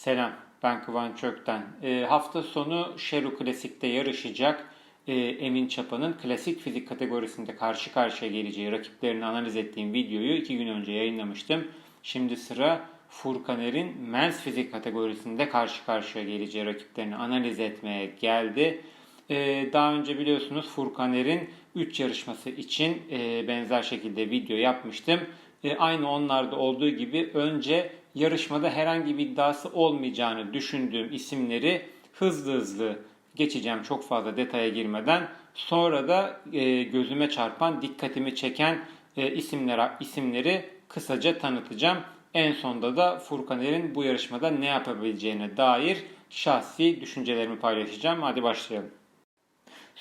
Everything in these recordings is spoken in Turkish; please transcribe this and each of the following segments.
Selam, ben Kıvanç Çökten. E, hafta sonu Şeru Klasik'te yarışacak e, Emin Çapa'nın klasik fizik kategorisinde karşı karşıya geleceği rakiplerini analiz ettiğim videoyu iki gün önce yayınlamıştım. Şimdi sıra Furkaner'in Men's fizik kategorisinde karşı karşıya geleceği rakiplerini analiz etmeye geldi. E, daha önce biliyorsunuz Furkaner'in 3 yarışması için e, benzer şekilde video yapmıştım. E, aynı onlarda olduğu gibi önce yarışmada herhangi bir iddiası olmayacağını düşündüğüm isimleri hızlı hızlı geçeceğim çok fazla detaya girmeden. Sonra da e, gözüme çarpan, dikkatimi çeken isimler, isimleri kısaca tanıtacağım. En sonda da Furkaner'in bu yarışmada ne yapabileceğine dair şahsi düşüncelerimi paylaşacağım. Hadi başlayalım.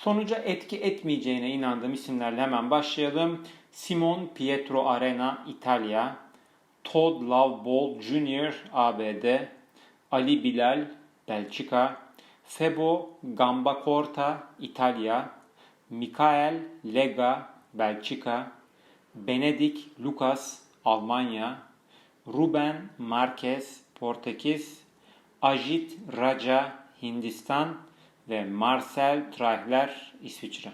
Sonuca etki etmeyeceğine inandığım isimlerle hemen başlayalım. Simon Pietro Arena İtalya, Todd Love Ball Jr. ABD, Ali Bilal Belçika, Febo Gambacorta İtalya, Mikael Lega Belçika, Benedict Lucas Almanya, Ruben Marquez Portekiz, Ajit Raja Hindistan ve Marcel Trahler İsviçre.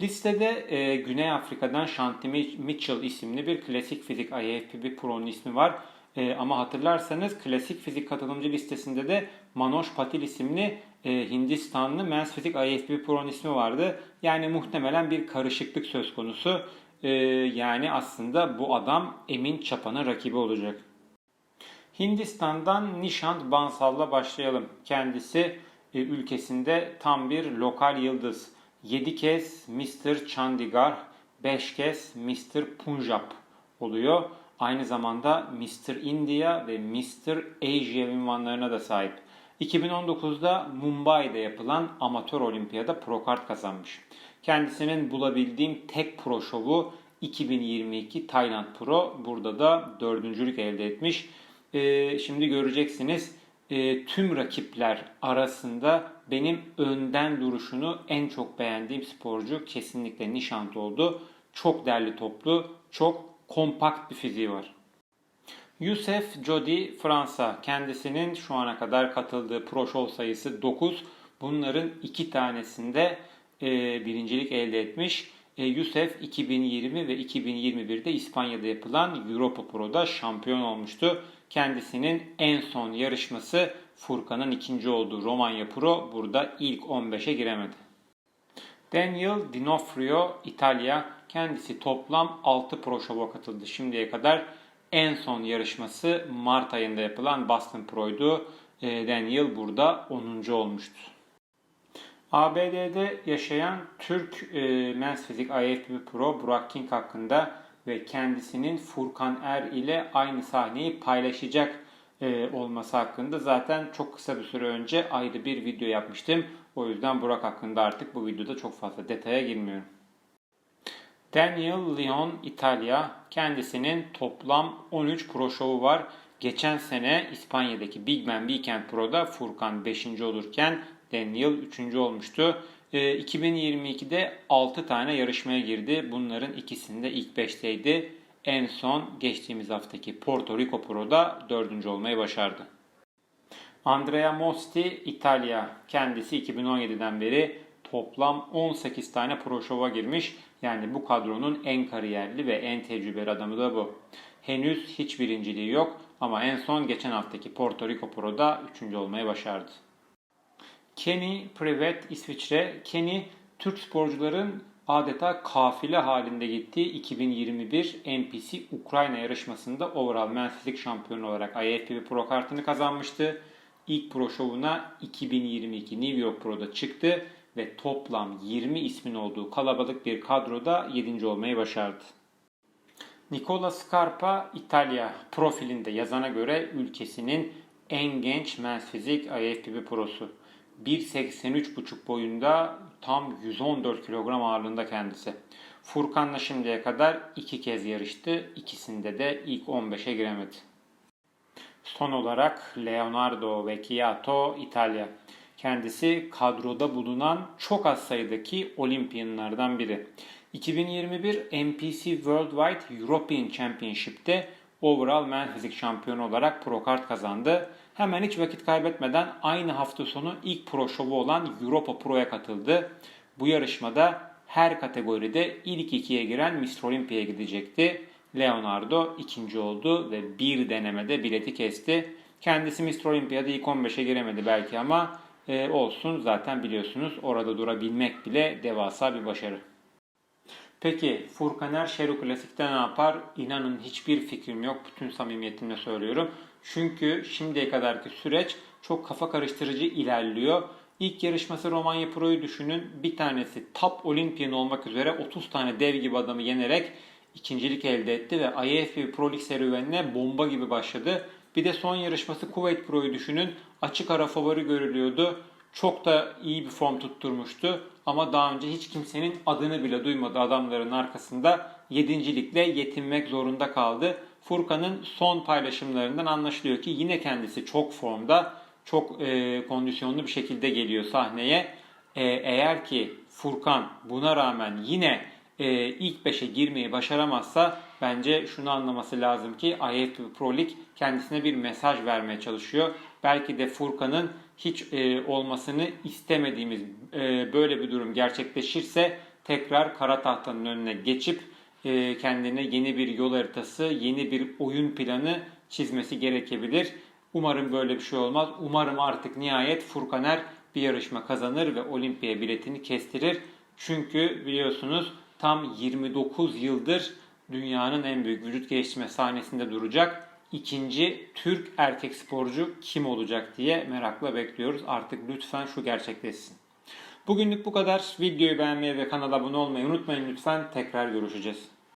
Listede e, Güney Afrika'dan Shanti Mitchell isimli bir klasik fizik IFBB Pro'nun ismi var. E, ama hatırlarsanız klasik fizik katılımcı listesinde de Manoj Patil isimli e, Hindistanlı Men's Fizik IFBB Pro'nun ismi vardı. Yani muhtemelen bir karışıklık söz konusu. E, yani aslında bu adam Emin Çapan'ın rakibi olacak. Hindistan'dan Nishant Bansal'la başlayalım. Kendisi ülkesinde tam bir lokal yıldız. 7 kez Mr. Chandigarh, 5 kez Mr. Punjab oluyor. Aynı zamanda Mr. India ve Mr. Asia ünvanlarına da sahip. 2019'da Mumbai'de yapılan amatör olimpiyada pro kart kazanmış. Kendisinin bulabildiğim tek pro şovu 2022 Tayland Pro. Burada da dördüncülük elde etmiş. Ee, şimdi göreceksiniz e, tüm rakipler arasında benim önden duruşunu en çok beğendiğim sporcu kesinlikle Nişant oldu. Çok derli toplu, çok kompakt bir fiziği var. Youssef Jody Fransa kendisinin şu ana kadar katıldığı pro show sayısı 9. Bunların iki tanesinde e, birincilik elde etmiş. E, Youssef 2020 ve 2021'de İspanya'da yapılan Europa Pro'da şampiyon olmuştu. Kendisinin en son yarışması Furkan'ın ikinci olduğu Romanya Pro burada ilk 15'e giremedi. Daniel Dinofrio İtalya kendisi toplam 6 Pro Show'a katıldı şimdiye kadar. En son yarışması Mart ayında yapılan Boston Pro'ydu. E, Daniel burada 10. olmuştu. ABD'de yaşayan Türk e, Men's Fizik IFBB Pro Burak King hakkında ve kendisinin Furkan Er ile aynı sahneyi paylaşacak e, olması hakkında zaten çok kısa bir süre önce ayrı bir video yapmıştım. O yüzden Burak hakkında artık bu videoda çok fazla detaya girmiyorum. Daniel Leon İtalya kendisinin toplam 13 pro şovu var. Geçen sene İspanya'daki Big Man Weekend Pro'da Furkan 5. olurken Daniel 3. olmuştu. 2022'de e, 6 tane yarışmaya girdi. Bunların ikisinde ilk 5'teydi. En son geçtiğimiz haftaki Porto Rico Pro'da 4. olmayı başardı. Andrea Mosti İtalya. Kendisi 2017'den beri toplam 18 tane pro şova girmiş. Yani bu kadronun en kariyerli ve en tecrübeli adamı da bu. Henüz hiç birinciliği yok ama en son geçen haftaki Porto Rico Pro'da 3. olmayı başardı. Kenny Privet İsviçre. Kenny Türk sporcuların adeta kafile halinde gittiği 2021 NPC Ukrayna yarışmasında overall men's fizik şampiyonu olarak IFBB Pro kartını kazanmıştı. İlk pro şovuna 2022 New York Pro'da çıktı ve toplam 20 ismin olduğu kalabalık bir kadroda 7. olmayı başardı. Nicola Scarpa İtalya profilinde yazana göre ülkesinin en genç men's fizik IFBB prosu. 1.83,5 boyunda tam 114 kilogram ağırlığında kendisi. Furkan'la şimdiye kadar iki kez yarıştı. İkisinde de ilk 15'e giremedi. Son olarak Leonardo Vecchiato İtalya. Kendisi kadroda bulunan çok az sayıdaki olimpiyonlardan biri. 2021 NPC Worldwide European Championship'te overall men fizik şampiyonu olarak pro kart kazandı. Hemen hiç vakit kaybetmeden aynı hafta sonu ilk pro şovu olan Europa Pro'ya katıldı. Bu yarışmada her kategoride ilk ikiye giren Mr. Olympia'ya gidecekti. Leonardo ikinci oldu ve bir denemede bileti kesti. Kendisi Mr. Olympia'da ilk 15'e giremedi belki ama e, olsun zaten biliyorsunuz orada durabilmek bile devasa bir başarı. Peki Furkaner Şeru Klasik'te ne yapar? İnanın hiçbir fikrim yok. Bütün samimiyetimle söylüyorum. Çünkü şimdiye kadarki süreç çok kafa karıştırıcı ilerliyor. İlk yarışması Romanya Pro'yu düşünün. Bir tanesi Top Olympian olmak üzere 30 tane dev gibi adamı yenerek ikincilik elde etti ve IAF Pro Lig serüvenine bomba gibi başladı. Bir de son yarışması Kuveyt Pro'yu düşünün. Açık ara favori görülüyordu. Çok da iyi bir form tutturmuştu. Ama daha önce hiç kimsenin adını bile duymadığı adamların arkasında yedincilikle yetinmek zorunda kaldı. Furkan'ın son paylaşımlarından anlaşılıyor ki yine kendisi çok formda, çok e, kondisyonlu bir şekilde geliyor sahneye. E, eğer ki Furkan buna rağmen yine e, ilk 5'e girmeyi başaramazsa bence şunu anlaması lazım ki IFBB Pro Lig kendisine bir mesaj vermeye çalışıyor. Belki de Furkan'ın hiç e, olmasını istemediğimiz e, böyle bir durum gerçekleşirse tekrar kara tahtanın önüne geçip e, kendine yeni bir yol haritası, yeni bir oyun planı çizmesi gerekebilir. Umarım böyle bir şey olmaz. Umarım artık nihayet Furkaner bir yarışma kazanır ve olimpiya biletini kestirir. Çünkü biliyorsunuz tam 29 yıldır dünyanın en büyük vücut geliştirme sahnesinde duracak. İkinci Türk erkek sporcu kim olacak diye merakla bekliyoruz. Artık lütfen şu gerçekleşsin. Bugünlük bu kadar. Videoyu beğenmeyi ve kanala abone olmayı unutmayın lütfen. Tekrar görüşeceğiz.